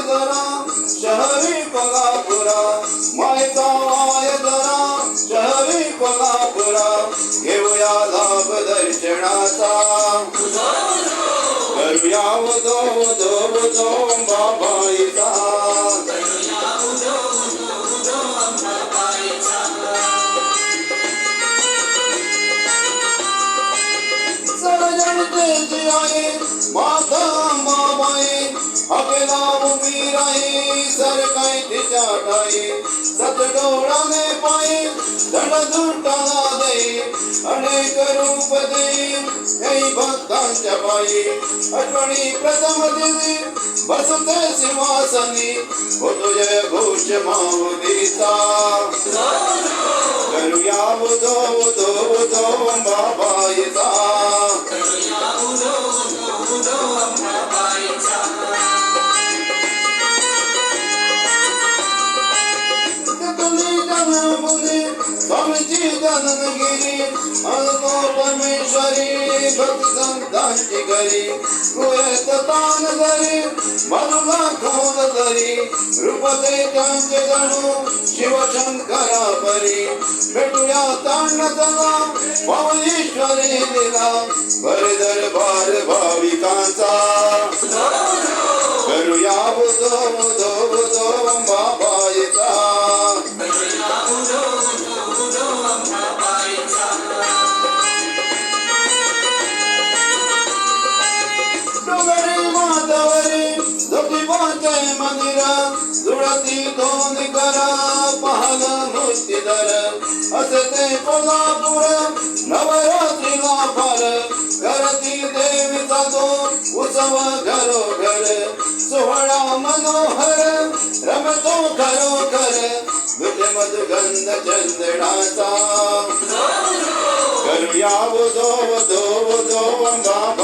जरा शहरी कोल्हापुरा मायचा वाय जरा शहरी कोल्हापुरा घेऊया लाभ दर्शनाचा. करूया उदो उदो उदो बाबाईचा. आहे माता अंबाबाई अकेला उभी राही सरकाय तिच्या ठाई सत डोळाने पायी धड झुटाला दे अनेक रूप दे हे भक्तांच्या पायी आठवणी प्रथम दिली बसते सिंहासनी होतो जय घोष माऊलीचा. करूया उदो उदो उदो बाबा येता जन्मभूमी स्वामीची जन्मगिरी अनको परमेश्वरी भक्ती संतांची घरी कुयत तान धरी मनुला खोल धरी रूप त्यांचे जणू शिवशंकरा परी. भेटूया तांड चला पवनीश्वरी दिला भर दरबार भाविकांचा. करूया बुधो जोतिबाचे मंदिर. जुळती दोन करा पाहन मुक्तीधर असे ते कोल्हापूर नवरात्रीला फार. करती देवीचा तो उत्सव घरोघर. सोहळा मनोहर रमतो खरोखर. विटे मधुगंध चंदनाचा. करूया उदो उदो उदो बाबाईचा